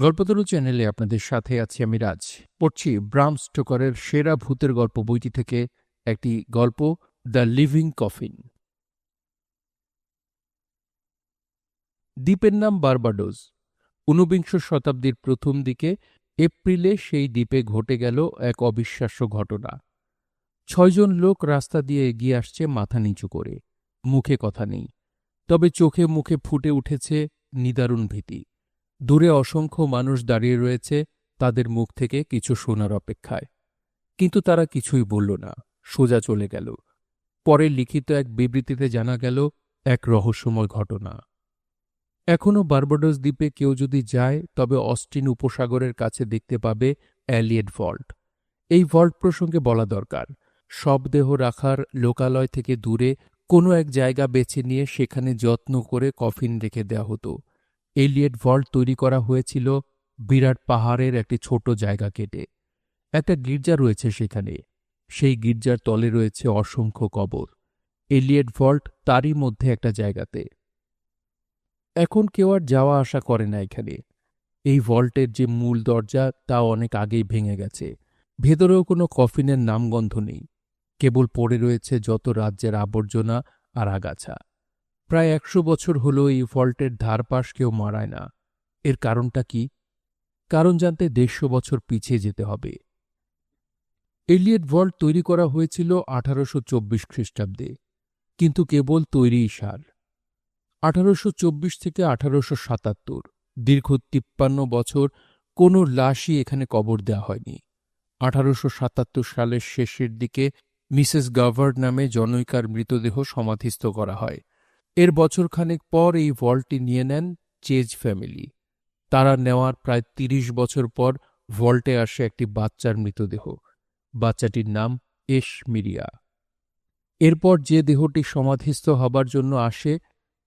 গল্পতরু চ্যানেলে আপনাদের সাথে আছি আমি রাজ। পড়ছি ব্রাম স্টোকারের সেরা ভূতের গল্প বইটি থেকে একটি গল্প, দ্য লিভিং কফিন। দ্বীপের নাম বারবাডোজ ঊনবিংশ শতাব্দীর প্রথম দিকে এপ্রিলে সেই দ্বীপে ঘটে গেল এক অবিশ্বাস্য ঘটনা। ছয়জন লোক রাস্তা দিয়ে এগিয়ে আসছে মাথা নিচু করে। মুখে কথা নেই। তবে চোখে মুখে ফুটে উঠেছে নিদারুণ ভীতি। দূরে অসংখ্য মানুষ দাঁড়িয়ে রয়েছে তাদের মুখ থেকে কিছু শোনার অপেক্ষায়। কিন্তু তারা কিছুই বলল না, সোজা চলে গেল। পরে লিখিত এক বিবৃতিতে জানা গেল এক রহস্যময় ঘটনা। এখনও বারবাডোস দ্বীপে কেউ যদি যায়, তবে অস্টিন উপসাগরের কাছে দেখতে পাবে অ্যালিয়েট ভল্ট। এই ভল্ট প্রসঙ্গে বলা দরকার, সব দেহ রাখার লোকালয় থেকে দূরে কোনো এক জায়গা বেছে নিয়ে সেখানে যত্ন করে কফিন রেখে দেওয়া হতো। এলিয়েট ভল্ট তৈরি করা হয়েছিল বিরাট পাহাড়ের একটি ছোট জায়গা কেটে। একটা গির্জা রয়েছে সেখানে। সেই গির্জার তলে রয়েছে অসংখ্য কবর। এলিয়েট ভল্ট তারই মধ্যে একটা জায়গাতে। এখন কেউ আর যাওয়া আসা করে না এখানে। এই ভল্টের যে মূল দরজা, তা অনেক আগেই ভেঙে গেছে। ভেতরেও কোনো কফিনের নামগন্ধ নেই। কেবল পড়ে রয়েছে যত রাজ্যের আবর্জনা আর আগাছা। প্রায় একশো বছর হল এই ফল্টের ধারপাশ কেউ মারায় না। এর কারণটা কি? কারণ জানতে দেড়শো বছর পিছিয়ে যেতে হবে। এলিয়েট ভল্ট তৈরি করা হয়েছিল আঠারোশো চব্বিশ খ্রিস্টাব্দে, কিন্তু কেবল তৈরি সার। আঠারোশো চব্বিশ থেকে আঠারোশো সাতাত্তর, দীর্ঘ তিপ্পান্ন বছর কোনো লাশই এখানে কবর দেওয়া হয়নি। আঠারোশো সাতাত্তর সালের শেষের দিকে মিসেস গাভার্ড নামে জনৈকার মৃতদেহ সমাধিস্থ করা হয়। এর বছরখানেক পর এই ভল্টটি নিয়ে নেন চেজ ফ্যামিলি। তারা নেওয়ার প্রায় তিরিশ বছর পর ভল্টে আসে একটি বাচ্চার মৃতদেহ। বাচ্চাটির নাম এশ মিরিয়া এরপর যে দেহটি সমাধিস্থ হবার জন্য আসে,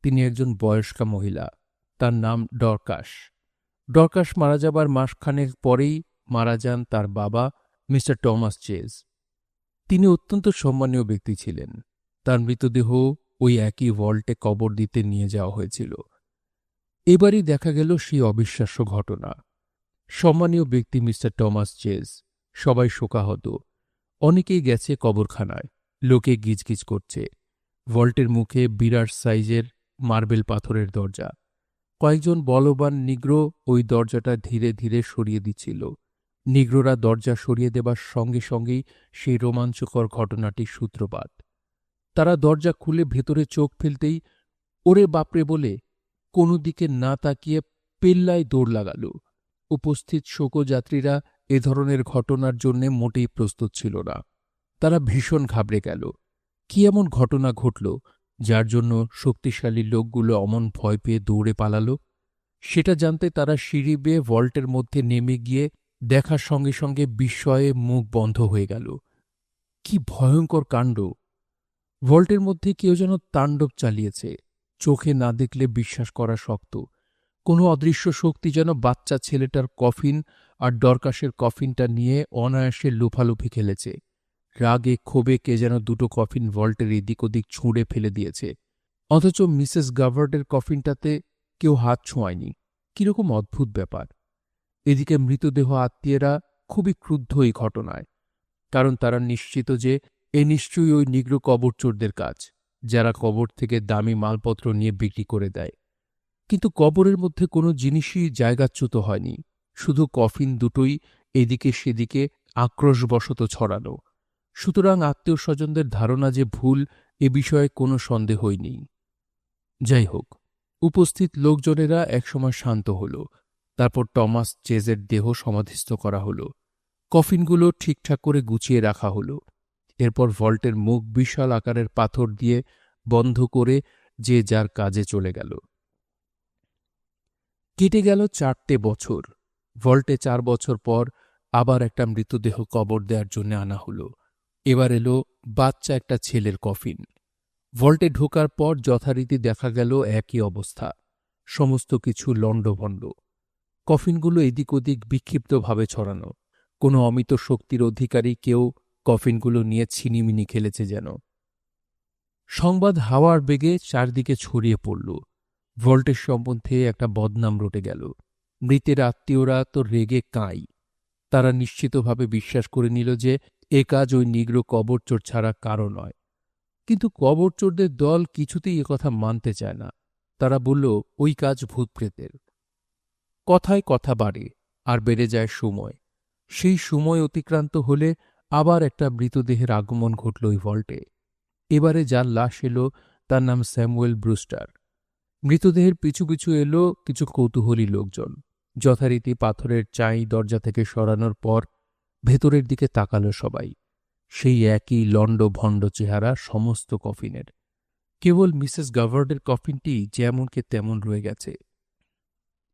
তিনি একজন বয়স্কা মহিলা। তার নাম ডরকাশ। ডরকাশ মারা যাবার মাসখানেক পরেই মারা যান তার বাবা, মিস্টার টমাস চেজ। তিনি অত্যন্ত সম্মানীয় ব্যক্তি ছিলেন। তার মৃতদেহ ওই একই ভল্টে কবর দিতে নিয়ে যাওয়া হয়েছিল। এবারই দেখা গেল সেই অবিশ্বাস্য ঘটনা। সম্মানীয় ব্যক্তি মিস্টার টমাস চেজ, সবাই শোকাহত। অনেকেই গেছে কবরখানায়, লোকে গিজগিজ করছে। ভল্টের মুখে বিরাট সাইজের মার্বেল পাথরের দরজা। কয়েকজন বলবান নিগ্র ওই দরজাটা ধীরে ধীরে সরিয়ে দিচ্ছিল। নিগ্ররা দরজা সরিয়ে দেবার সঙ্গে সঙ্গেই সেই রোমাঞ্চকর ঘটনাটির সূত্রপাত। তারা দরজা খুলে ভেতরে চোখ ফেলতেই ওরে বাপরে বলে কোনো দিকে না তাকিয়ে পেল্লায় দৌড় লাগাল। উপস্থিত শোকযাত্রীরা এ ধরনের ঘটনার জন্যে মোটেই প্রস্তুত ছিল না। তারা ভীষণ ঘাবড়ে গেল। কি এমন ঘটনা ঘটল যার জন্য শক্তিশালী লোকগুলো অমন ভয় পেয়ে দৌড়ে পালাল? সেটা জানতে তারা সিঁড়ি বেয়ে ভল্টের মধ্যে নেমে গিয়ে দেখার সঙ্গে সঙ্গে বিস্ময়ে মুখ বন্ধ হয়ে গেল। কি ভয়ঙ্কর কাণ্ড! ভল্টের মধ্যে কেউ যেন তাণ্ডব চালিয়েছে, চোখে না দেখলে বিশ্বাস করা শক্ত। কোনো অদৃশ্য শক্তি যেন বাচ্চা ছেলেটার কফিন আর ডরকাশের কফিনটা নিয়ে অনায়াসে লোফালুফি খেলেছে। রাগে, ক্ষোভে কে যেন দুটো কফিন ভল্টের এদিক ওদিক ছুঁড়ে ফেলে দিয়েছে। অথচ মিসেস গাভার্ডের কফিনটাতে কেউ হাত ছোঁয়ায়নি। কীরকম অদ্ভুত ব্যাপার। এদিকে মৃতদেহ আত্মীয়রা খুবই ক্রুদ্ধ এই ঘটনায়, কারণ তারা নিশ্চিত যে এ নিশ্চয়ই ওই নিগ্র কবরচোরদের কাজ, যারা কবর থেকে দামি মালপত্র নিয়ে বিক্রি করে দেয়। কিন্তু কবরের মধ্যে কোনো জিনিসই জায়গাচ্যুত হয়নি, শুধু কফিন দুটোই এদিকে সেদিকে আক্রোশবশত ছড়ানো সুতরাং আত্মীয় স্বজনদের ধারণা যে ভুল এ বিষয়ে কোনো সন্দেহই নেই। যাই হোক, উপস্থিত লোকজনেরা একসময় শান্ত হল, তারপর টমাস, চেজের দেহ সমাধিস্থ করা হল। কফিনগুলো ঠিকঠাক করে গুছিয়ে রাখা হলো। এরপর ভল্টের মুখ বিশাল আকারের পাথর দিয়ে বন্ধ করে যে যার কাজে চলে গেল। কেটে গেল চারটে বছর। ভল্টে চার বছর পর আবার একটা মৃতদেহ কবর দেওয়ার জন্য আনা হলো। এবার এলো বাচ্চা একটা ছেলের কফিন। ভল্টে ঢোকার পর যথারীতি দেখা গেল একই অবস্থা। সমস্ত কিছু লণ্ডভণ্ড। কফিনগুলো এদিক ওদিক বিক্ষিপ্তভাবে ছড়ানো। কোনো অমিত শক্তির অধিকারী কেউ কফিনগুলো নিয়ে ছিনিমিনি খেলেছে যেন। সংবাদ হাওয়ার বেগে চারদিকে ছড়িয়ে পড়ল। ভল্টের সম্বন্ধে একটা বদনাম রটে গেল। মৃতের আত্মীয়রা তো রেগে কাঁই। তারা নিশ্চিতভাবে বিশ্বাস করে নিল যে এ কাজ ওই নিগ্র কবরচোর ছাড়া কারও নয়। কিন্তু কবরচোরদের দল কিছুতেই কথা মানতে চায় না। তারা বলল, ওই কাজ ভূতপ্রেতের। কথায় কথা বাড়ে, আর বেড়ে যায় সময়। সেই সময় অতিক্রান্ত হলে আবার একটা মৃতদেহের আগমন ঘটল ওই ভল্টে। এবারে যার লাশ এলো, তার নাম স্যামুয়েল ব্রুস্টার। মৃতদেহের পিছু পিছু এলো কিছু কৌতূহলী লোকজন। যথারীতি পাথরের চাই দরজা থেকে সরানোর পর ভেতরের দিকে তাকালো সবাই। সেই একই লণ্ড ভণ্ড চেহারা সমস্ত কফিনের। কেবল মিসেস গাভার্ডের কফিনটি যেমনকে তেমন রয়ে গেছে।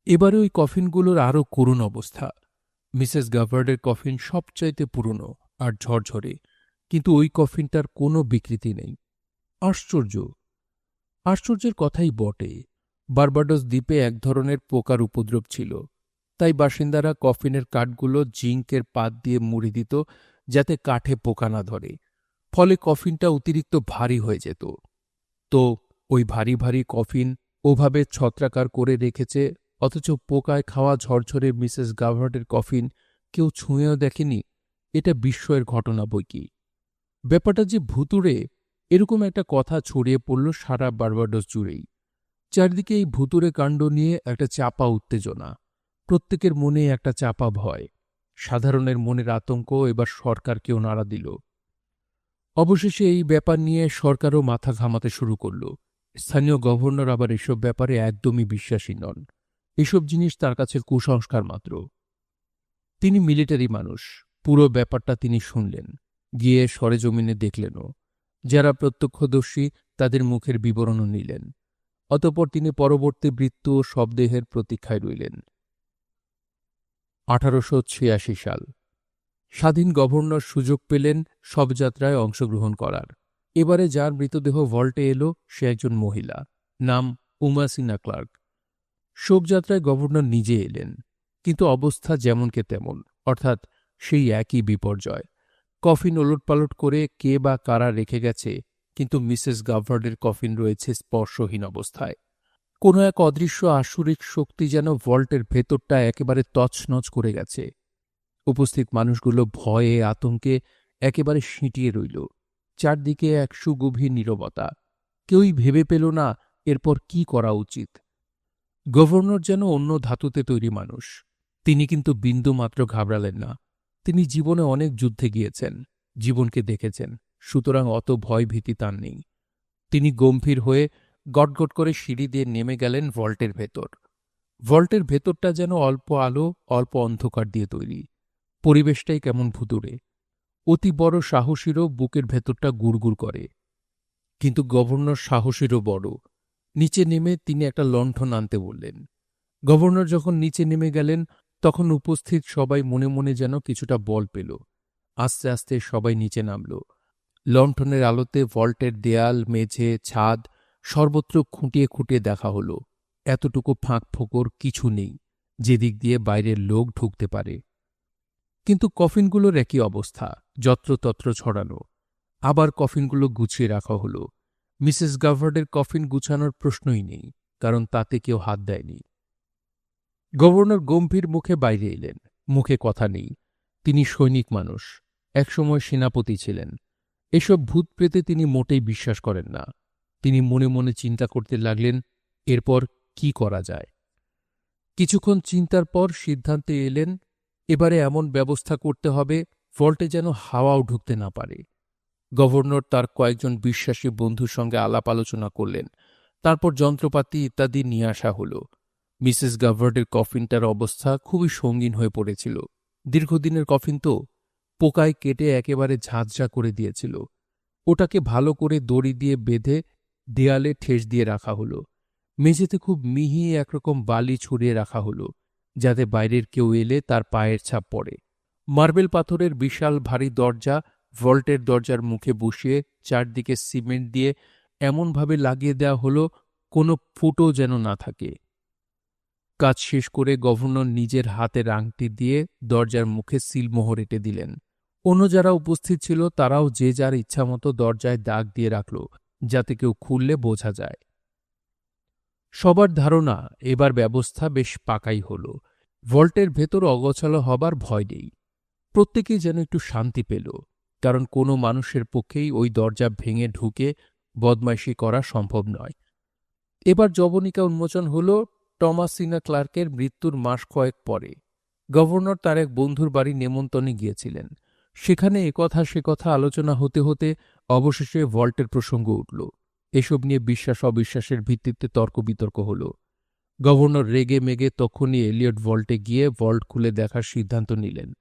এবারে ওই কফিনগুলোর আরও করুণ অবস্থা। মিসেস গাভার্ডের কফিন সবচাইতে পুরনো। আর ঝরঝরে, কিন্তু ওই কফিনটার কোনো বিকৃতি নেই। আশ্চর্য! আশ্চর্যের কথাই বটে, বারবাডোস দ্বীপে এক ধরনের পোকার উপদ্রব ছিল, তাই বাসিন্দারা কফিনের কাঠগুলো জিঙ্কের পাত দিয়ে মুড়ি দিত যাতে কাঠে পোকা না ধরে, ফলে কফিনটা অতিরিক্ত ভারী হয়ে যেত। তো ওই ভারী ভারী কফিন ওভাবে ছত্রাকার করে রেখেছে, অথচ পোকায় খাওয়া ঝরঝরে মিসেস গাভার্ডের কফিন কেউ ছুঁয়েও দেখেনি? এটা বিস্ময়ের ঘটনা বই কি? ব্যাপারটা যে ভুতুড়ে, এরকম একটা কথা ছড়িয়ে পড়ল সারা বারবাডোস জুড়েই। চারদিকে এই ভুতুরে কাণ্ড নিয়ে একটা চাপা উত্তেজনা। প্রত্যেকের মনে একটা চাপা ভয়। সাধারণের মনের আতঙ্ক এবার সরকারকেও নাড়া দিল। অবশেষে এই ব্যাপার নিয়ে সরকারও মাথা ঘামাতে শুরু করল। স্থানীয় গভর্নর আবার এসব ব্যাপারে একদমই বিশ্বাসী নন। এসব জিনিস তার কাছে কুসংস্কার মাত্র। তিনি মিলিটারি মানুষ। পুরো ব্যাপারটা তিনি শুনলেন, গিয়ে সরেজমিনে দেখলেনও। যারা প্রত্যক্ষদর্শী তাদের মুখের বিবরণও নিলেন। অতপর তিনি পরবর্তী বৃত্ত ও শবদেহের প্রতীক্ষায় রইলেন। আঠারোশো ছিয়াশি সাল। স্বাধীন গভর্নর সুযোগ পেলেন শবযাত্রায় অংশগ্রহণ করার। এবারে যার মৃতদেহ ভল্টে এলো সে একজন মহিলা, নাম উমাসিনা ক্লার্ক। শোকযাত্রায় গভর্নর নিজে এলেন, কিন্তু অবস্থা যেমনকে তেমন, অর্থাৎ সেই একই বিপর্যয়। কফিন ওলটপালট করে কে বা কারা রেখে গেছে, কিন্তু মিসেস গাভার্ডের কফিন রয়েছে স্পর্শহীন অবস্থায়। কোনো এক অদৃশ্য আসুরিক শক্তি যেন ভল্টের ভেতরটা একেবারে তছনছ করে গেছে। উপস্থিত মানুষগুলো ভয়ে, আতঙ্কে একেবারে সিঁটিয়ে রইল। চারদিকে এক সুগভীর নীরবতা। কেউই ভেবে পেল না এরপর কি করা উচিত। গভর্নর যেন অন্য ধাতুতে তৈরি মানুষ। তিনি কিন্তু বিন্দুমাত্র ঘাবড়ালেন না। তিনি জীবনে অনেক যুদ্ধে গিয়েছেন, জীবনকে দেখেছেন, সুতরাং অত ভয় ভীতি তার নেই। তিনি গম্ভীর হয়ে গটগট করে সিঁড়ি দিয়ে নেমে গেলেন ভল্টের ভেতর। ভল্টের ভেতরটা যেন অল্প আলো, অল্প অন্ধকার দিয়ে তৈরি। পরিবেশটাই কেমন ভুতুরে অতি বড় সাহসীরও বুকের ভেতরটা গুড়গুড় করে। কিন্তু গভর্নর সাহসীরও বড়। নিচে নেমে তিনি একটা লণ্ঠন আনতে বললেন। গভর্নর যখন নিচে নেমে গেলেন তখন উপস্থিত সবাই মনে মনে যেন কিছুটা বল পেল। আস্তে আস্তে সবাই নিচে নামল। লণ্ঠনের আলোতে ভল্টের দেয়াল, মেঝে, ছাদ সর্বত্র খুঁটিয়ে খুঁটিয়ে দেখা হলো। এতটুকু ফাঁক ফোকর কিছু নেই, যেদিক দিয়ে বাইরের লোক ঢুকতে পারে। কিন্তু কফিনগুলোর একই অবস্থা, যত্রতত্র ছড়ানো। আবার কফিনগুলো গুছিয়ে রাখা হলো। মিসেস গাভার্ডের কফিন গুছানোর প্রশ্নই নেই, কারণ তাতে কেউ হাত দেয়নি। গভর্নর গম্ভীর মুখে বাইরে এলেন। মুখে কথা নেই। তিনি সৈনিক মানুষ। একসময় সেনাপতি ছিলেন। এসব ভূত প্রেতে তিনি মোটেই বিশ্বাস করেন না। তিনি মনে মনে চিন্তা করতে লাগলেন, এরপর কি করা যায়? কিছুক্ষণ চিন্তার পর সিদ্ধান্তে এলেন, এবারে এমন ব্যবস্থা করতে হবে ফল্টে যেন হাওয়াও ঢুকতে না পারে। গভর্নর তার কয়েকজন বিশ্বাসী বন্ধুর সঙ্গে আলাপ আলোচনা করলেন। তারপর যন্ত্রপাতি ইত্যাদি নিয়ে আসা হল। মিসেস গাভার্ডের কফিনটার অবস্থা খুবই সঙ্গীন হয়ে পড়েছিল। দীর্ঘদিনের কফিন তো পোকায় কেটে একেবারে ঝাঁঝা করে দিয়েছিল। ওটাকে ভালো করে দড়ি দিয়ে বেঁধে দেয়ালে ঠেস দিয়ে রাখা হলো। মেঝেতে খুব মিহি একরকম বালি ছড়িয়ে রাখা হলো, যাতে বাইরের কেউ এলে তার পায়ের ছাপ পড়ে। মার্বেল পাথরের বিশাল ভারী দরজা ভল্টের দরজার মুখে বসিয়ে চারদিকে সিমেন্ট দিয়ে এমনভাবে লাগিয়ে দেওয়া হলো কোনো ফুটো যেন না থাকে। কাজ শেষ করে গভর্নর নিজের হাতের আংটি দিয়ে দরজার মুখে সিলমোহর এঁটে দিলেন। অন্য যারা উপস্থিত ছিল, তারাও যে যার ইচ্ছামতো দরজায় দাগ দিয়ে রাখল, যাতে কেউ খুললে বোঝা যায়। সবার ধারণা, এবার ব্যবস্থা বেশ পাকাই হল। ভল্টের ভেতর অগোছালো হবার ভয় নেই। প্রত্যেকেই যেন একটু শান্তি পেল, কারণ কোনো মানুষের পক্ষেই ওই দরজা ভেঙে ঢুকে বদমাইশি করা সম্ভব নয়। এবার জবনিকা উন্মোচন হল টমাসিনা ক্লার্কের মৃত্যুর মাস কয়েক পরে গভর্নর তার এক বন্ধুর বাড়ি নেমন্তণে গিয়েছিলেন। সেখানে একথা সে কথা আলোচনা হতে হতে অবশেষে ভল্টের প্রসঙ্গ উঠল। এসব নিয়ে বিশ্বাস অবিশ্বাসের ভিত্তিতে তর্ক বিতর্ক হল। গভর্নর রেগে মেগে তখনই এলিয়ট ভল্টে গিয়ে ভল্ট খুলে দেখার সিদ্ধান্ত নিলেন।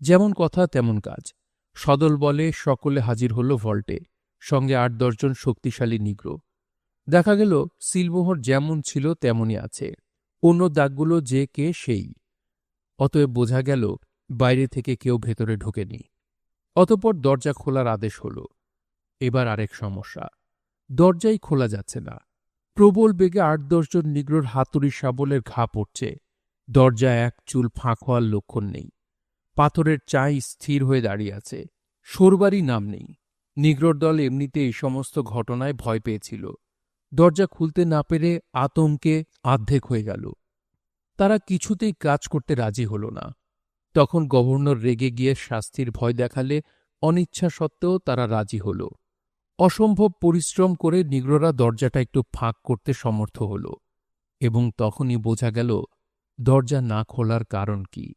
যেমন কথা, তেমন কাজ। সদল বলে সকলে হাজির হল ভল্টে, সঙ্গে আট দশজন শক্তিশালী নিগ্র। দেখা গেল, সিলমোহর যেমন ছিল, তেমনই আছে। অন্য দাগগুলো যে কে সেই। অতএব বোঝা গেল, বাইরে থেকে কেউ ভেতরে ঢোকেনি। অতপর দরজা খোলার আদেশ হল। এবার আরেক সমস্যা। দরজাই খোলা যাচ্ছে না। প্রবল বেগে আট দশজন নিগ্রোর হাতুড়ি শাবলের ঘা পড়ছে। দরজা এক চুল ফাঁক হওয়ার লক্ষণ নেই। পাথরের চাই স্থির হয়ে দাঁড়িয়ে আছে। সোরবারই নাম নেই। নিগ্রোর দল এমনিতে এই সমস্ত ঘটনায় ভয় পেয়েছিল। দরজা খুলতে না পেরে আতঙ্কে আর্ধেক হয়ে গেল। তারা কিছুতেই কাজ করতে রাজি হল না। তখন গভর্নর রেগে গিয়ে শাস্তির ভয় দেখালে অনিচ্ছা সত্ত্বেও তারা রাজি হল। অসম্ভব পরিশ্রম করে নিগ্ররা দরজাটা একটু ফাঁক করতে সমর্থ হল এবং তখনই বোঝা গেল দরজা না খোলার কারণ কি।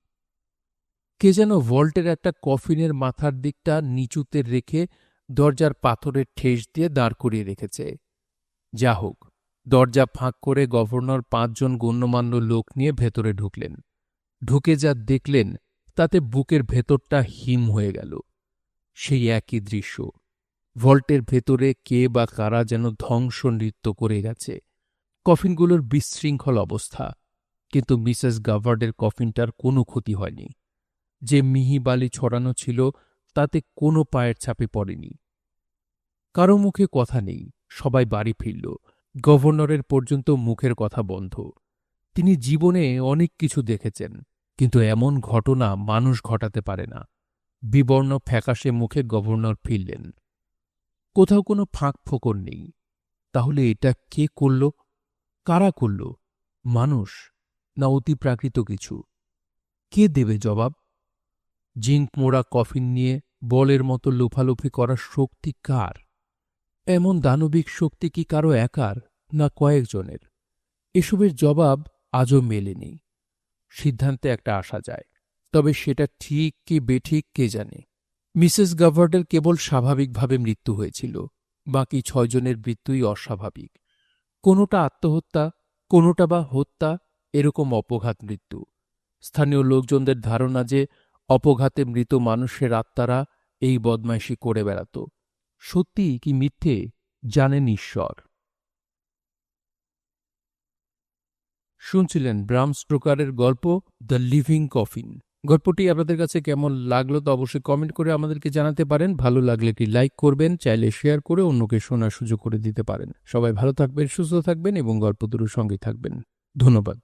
কে যেন ভল্টের একটা কফিনের মাথার দিকটা নিচুতে রেখে দরজার পাথরের ঠেস দিয়ে দাঁড় করিয়ে রেখেছে। যা হোক, দরজা ফাঁক করে গভর্নর পাঁচজন গণ্যমান্য লোক নিয়ে ভেতরে ঢুকলেন। ঢুকে যা দেখলেন, তাতে বুকের ভেতরটা হিম হয়ে গেল। সেই একই দৃশ্য। ভল্টের ভেতরে কে বা কারা যেন ধ্বংস নৃত্য করে গেছে। কফিনগুলোর বিশৃঙ্খল অবস্থা। কিন্তু মিসেস গাভার্ডের কফিনটার কোনো ক্ষতি হয়নি। যে মিহি বালি ছড়ানো ছিল, তাতে কোনো পায়ের ছাপে পড়েনি। কারও মুখে কথা নেই। সবাই বাড়ি ফিরল। গভর্নরের পর্যন্ত মুখের কথা বন্ধ। তিনি জীবনে অনেক কিছু দেখেছেন, কিন্তু এমন ঘটনা মানুষ ঘটাতে পারে না। বিবর্ণ ফ্যাকাশে মুখে গভর্নর ফিরলেন। কোথাও কোনো ফাঁক ফোকর নেই। তাহলে এটা কে করল? কারা করল? মানুষ না অতি প্রাকৃত কিছু? কে দেবে জবাব? জিঙ্ক মোড়া কফিন নিয়ে বলের মতো লোফালোফি করার শক্তি কার? এমন দানবিক শক্তি কি কারও একার না কয়েকজনের? এসবের জবাব আজও মেলেনি। সিদ্ধান্তে একটা আসা যায়, তবে সেটা ঠিক কি বেঠিক কে জানে? মিসেস গাভার্ডের কেবল স্বাভাবিকভাবে মৃত্যু হয়েছিল, বাকি ছয়জনের মৃত্যুই অস্বাভাবিক। কোনোটা আত্মহত্যা, কোনোটা বা হত্যা, এরকম অপঘাত মৃত্যু। স্থানীয় লোকজনদের ধারণা যে অপঘাতে মৃত মানুষের আত্মারা এই বদমাইশি করে বেড়াত। সত্যি কি মিথ্যে জানেন ঈশ্বর? শুনছিলেন ব্রাম স্ট্রোকারের গল্প দ্য লিভিং কফিন। গল্পটি আপনাদের কাছে কেমন লাগল তো অবশ্যই কমেন্ট করে আমাদেরকে জানাতে পারেন। ভালো লাগলে একটি লাইক করবেন, চাইলে শেয়ার করে অন্যকে শোনার সুযোগ করে দিতে পারেন। সবাই ভালো থাকবেন, সুস্থ থাকবেন এবং গল্প দুটোর সঙ্গে থাকবেন। ধন্যবাদ।